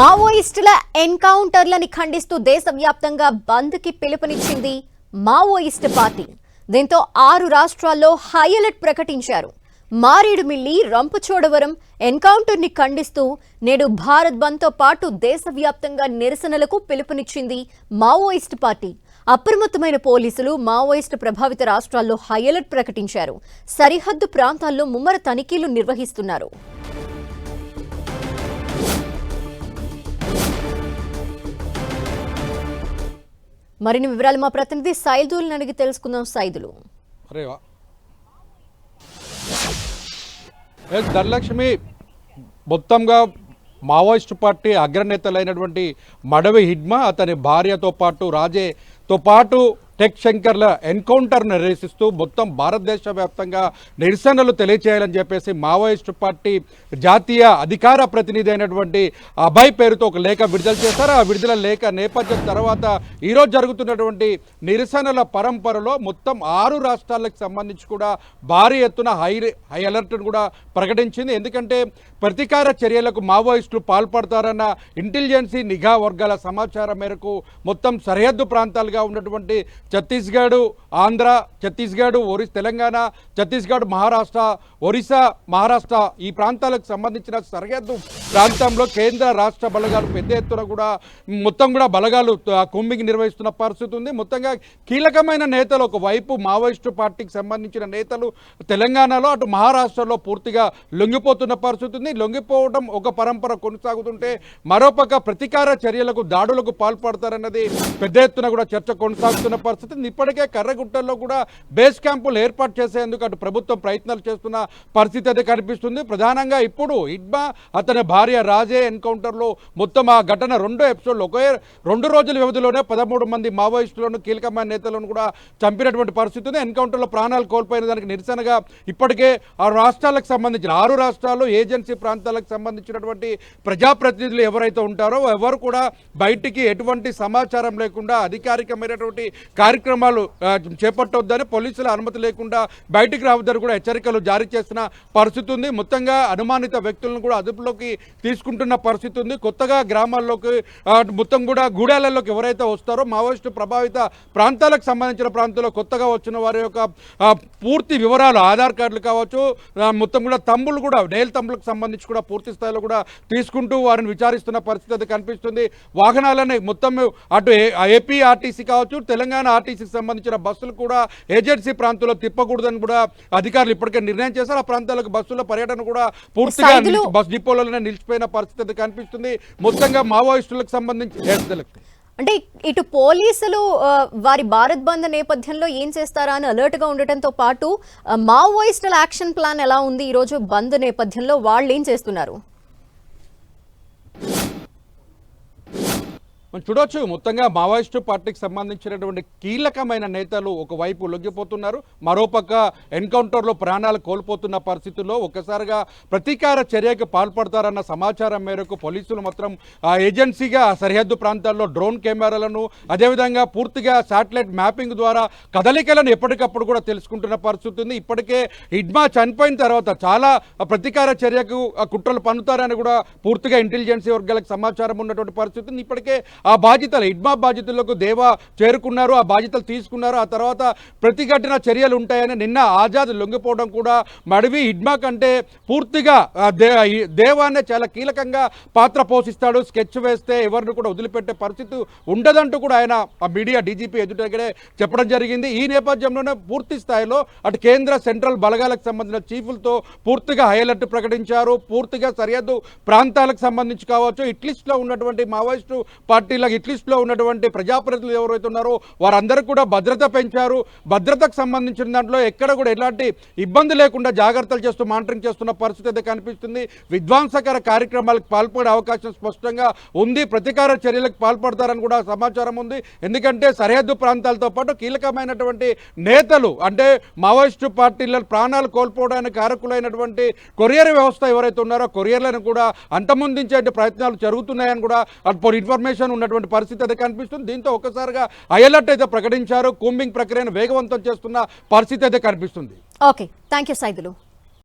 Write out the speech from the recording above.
మావోయిస్టుల ఎన్కౌంటర్లని ఖండిస్తూ దేశవ్యాప్తంగా బంద్కి పిలుపునిచ్చింది మావోయిస్ట్ పార్టీ. దీంతో ఆరు రాష్ట్రాల్లో హై అలర్ట్ ప్రకటించారు. మారేడుమిల్లి రంపచోడవరం ఎన్కౌంటర్ని ఖండిస్తూ నేడు భారత్ బంద్తో పాటు దేశవ్యాప్తంగా నిరసనలకు పిలుపునిచ్చింది మావోయిస్ట్ పార్టీ. అప్రమత్తమైన పోలీసులు మావోయిస్టు ప్రభావిత రాష్ట్రాల్లో హై అలర్ట్ ప్రకటించారు. సరిహద్దు ప్రాంతాల్లో ముమ్మర తనిఖీలు నిర్వహిస్తున్నారు. మరిన్ని వివరాలు మా ప్రతినిధి సైదుల్ని అడిగి తెలుసుకుందాం. సైదులు. ధనలక్ష్మి మొత్తంగా మావోయిస్టు పార్టీ అగ్రనేతలైనటువంటి మడవి హిడ్మా అతని భార్యతో పాటు రాజేతో పాటు టెక్ శంకర్ల ఎన్కౌంటర్ నిర్వహిస్తూ మొత్తం భారతదేశ వ్యాప్తంగా నిరసనలు తెలియచేయాలని చెప్పేసి మావోయిస్టు పార్టీ జాతీయ అధికార ప్రతినిధి అయినటువంటి అభయ్ పేరుతో ఒక లేఖ విడుదల చేశారు. ఆ విడుదల లేఖ నేపథ్యం తర్వాత ఈరోజు జరుగుతున్నటువంటి నిరసనల పరంపరలో మొత్తం ఆరు రాష్ట్రాలకు సంబంధించి కూడా భారీ ఎత్తున హై హై అలర్ట్ను కూడా ప్రకటించింది. ఎందుకంటే ప్రతీకార చర్యలకు మావోయిస్టులు పాల్పడతారన్న ఇంటెలిజెన్సీ నిఘా వర్గాల సమాచారం మేరకు మొత్తం సరిహద్దు ప్రాంతాలుగా ఉన్నటువంటి ఛత్తీస్గఢ్ ఆంధ్ర ఛత్తీస్గఢ్ ఒరి తెలంగాణ ఛత్తీస్గఢ్ మహారాష్ట్ర ఒరిస్సా మహారాష్ట్ర ఈ ప్రాంతాలకు సంబంధించిన సరిహద్దు ప్రాంతంలో కేంద్ర రాష్ట్ర బలగాలు పెద్ద ఎత్తున కూడా మొత్తం కూడా బలగాలు కుంభింగ్ నిర్వహిస్తున్న పరిస్థితి ఉంది. మొత్తంగా కీలకమైన నేతలు ఒకవైపు మావోయిస్టు పార్టీకి సంబంధించిన నేతలు తెలంగాణలో అటు మహారాష్ట్రలో పూర్తిగా లొంగిపోతున్న పరిస్థితి ఉంది. లొంగిపోవడం ఒక పరంపర కొనసాగుతుంటే మరోపక్క ప్రతీకార చర్యలకు దాడులకు పాల్పడతారన్నది పెద్ద ఎత్తున కూడా చర్చ కొనసాగుతున్న పరిస్థితి ఉంది. ఇప్పటికే కర్రగుట్టల్లో కూడా బేస్ క్యాంపులు ఏర్పాటు చేసేందుకు అటు ప్రభుత్వం ప్రయత్నాలు చేస్తున్న పరిస్థితి అయితే కనిపిస్తుంది ప్రధానంగా ఇప్పుడు ఇడ్మా అతని భార్య రాజే ఎన్కౌంటర్లో మొత్తం ఆ ఘటన రెండో ఎపిసోడ్లు ఒకే రెండు రోజుల వ్యవధిలోనే పదమూడు మంది మావోయిస్టులను కీలకమైన నేతలను కూడా చంపినటువంటి పరిస్థితి ఉంది ఎన్కౌంటర్లో ప్రాణాలు కోల్పోయిన దానికి నిరసనగా ఇప్పటికే ఆ రాష్ట్రాలకు సంబంధించిన ఆరు రాష్ట్రాలు ఏజెన్సీ ప్రాంతాలకు సంబంధించినటువంటి ప్రజాప్రతినిధులు ఎవరైతే ఉంటారో ఎవరు కూడా బయటికి ఎటువంటి సమాచారం లేకుండా అధికారికమైనటువంటి కార్యక్రమాలు చేపట్టొద్దని పోలీసుల అనుమతి లేకుండా బయటికి రావద్దని కూడా హెచ్చరికలు జారీ చేసిన పరిస్థితి ఉంది. మొత్తంగా అనుమానిత వ్యక్తులను కూడా అదుపులోకి తీసుకుంటున్న పరిస్థితి ఉంది. కొత్తగా గ్రామాల్లోకి మొత్తం కూడా గూడాలలోకి ఎవరైతే వస్తారో మావోయిస్టు ప్రభావిత ప్రాంతాలకు సంబంధించిన ప్రాంతంలో కొత్తగా వచ్చిన వారి యొక్క పూర్తి వివరాలు ఆధార్ కార్డులు కావచ్చు మొత్తం కూడా తమ్ములు కూడా నేల తమ్ములకు సంబంధించి కూడా పూర్తి స్థాయిలో కూడా తీసుకుంటూ వారిని విచారిస్తున్న పరిస్థితి కనిపిస్తుంది. వాహనాలని మొత్తం అటు ఏపీఆర్టీసీ ఏపీ ఆర్టీసీ కావచ్చు తెలంగాణ ఆర్టీసీకి సంబంధించిన బస్సులు కూడా ఏజెన్సీ ప్రాంతంలో తిప్పకూడదని కూడా అధికారులు ఇప్పటికే నిర్ణయం చేశారు. ఆ ప్రాంతాలకు బస్సుల పర్యటన కూడా పూర్తిగా బస్ డిపోలలోనే నిలిచిపోయిన పరిస్థితి కనిపిస్తుంది. మొత్తంగా మావోయిస్టులకు సంబంధించి. అంటే ఇటు పోలీసులు వారి భారత్ బంద్ నేపథ్యంలో ఏం చేస్తారా అని అలర్ట్గా ఉండటంతో పాటు మావోయిస్టుల యాక్షన్ ప్లాన్ ఎలా ఉంది? ఈ రోజు బంద్ నేపథ్యంలో వాళ్ళు ఏం చేస్తున్నారు? మనం చూడొచ్చు మొత్తంగా మావోయిస్టు పార్టీకి సంబంధించినటువంటి కీలకమైన నేతలు ఒకవైపు లొంగిపోతున్నారు. మరోపక్క ఎన్కౌంటర్లో ప్రాణాలు కోల్పోతున్న పరిస్థితుల్లో ఒక్కసారిగా ప్రతీకార చర్యకు పాల్పడతారన్న సమాచారం మేరకు పోలీసులు మాత్రం ఏజెన్సీగా సరిహద్దు ప్రాంతాల్లో డ్రోన్ కెమెరాలను అదేవిధంగా పూర్తిగా శాటిలైట్ మ్యాపింగ్ ద్వారా కదలికలను ఎప్పటికప్పుడు కూడా తెలుసుకుంటున్న పరిస్థితి ఉంది. ఇప్పటికే హిడ్మా చనిపోయిన తర్వాత చాలా ప్రతీకార చర్యకు కుట్రలు పన్నుతారని కూడా పూర్తిగా ఇంటెలిజెన్సీ వర్గాలకు సమాచారం ఉన్నటువంటి పరిస్థితి ఇప్పటికే ఆ బాధ్యతలు ఇడ్మా బాధ్యతలకు దేవా చేరుకున్నారు ఆ బాధ్యతలు తీసుకున్నారు ఆ తర్వాత ప్రతిఘటన చర్యలు ఉంటాయని నిన్న ఆజాద్ లొంగిపోవడం కూడా మడివి ఇడ్మా కంటే పూర్తిగా ఆ దేవానే చాలా కీలకంగా పాత్ర పోషిస్తాడు. స్కెచ్ వేస్తే ఎవరిని కూడా వదిలిపెట్టే పరిస్థితి ఉండదంటూ కూడా ఆయన ఆ మీడియా డీజీపీ ఎదుటగడే చెప్పడం జరిగింది. ఈ నేపథ్యంలోనే పూర్తి స్థాయిలో అటు కేంద్ర సెంట్రల్ బలగాలకు సంబంధించిన చీఫ్లతో పూర్తిగా హైలైట్ ప్రకటించారు. పూర్తిగా సరిహద్దు ప్రాంతాలకు సంబంధించి కావచ్చు. ఇట్లీస్ట్లో ఉన్నటువంటి మావోయిస్టు ఇలా ఇట్లిస్ట్లో ఉన్నటువంటి ప్రజాప్రతినిధులు ఎవరైతే ఉన్నారో వారందరూ కూడా భద్రత పెంచారు. భద్రతకు సంబంధించిన దాంట్లో ఎక్కడ కూడా ఎలాంటి ఇబ్బంది లేకుండా జాగ్రత్తలు చేస్తూ మానిటరింగ్ చేస్తున్న పరిస్థితి అయితే కనిపిస్తుంది. విధ్వంసకర కార్యక్రమాలకు పాల్పడే అవకాశం స్పష్టంగా ఉంది. ప్రతీకార చర్యలకు పాల్పడతారని కూడా సమాచారం ఉంది. ఎందుకంటే సరిహద్దు ప్రాంతాలతో పాటు కీలకమైనటువంటి నేతలు అంటే మావోయిస్టు పార్టీల ప్రాణాలు కోల్పోవడానికి కారకులైనటువంటి కొరియర్ వ్యవస్థ ఎవరైతే ఉన్నారో కొరియర్లను కూడా అంతమొందించే ప్రయత్నాలు జరుగుతున్నాయని కూడా అటు ఇన్ఫర్మేషన్ ఉన్నటువంటి పరిస్థితి అయితే కనిపిస్తుంది. దీంతో ఒక్కసారిగా అలర్ట్ అయితే ప్రకటించారు. కూంబింగ్ ప్రక్రియను వేగవంతం చేస్తున్న పరిస్థితి అయితే కనిపిస్తుంది. Okay thank you Saidulu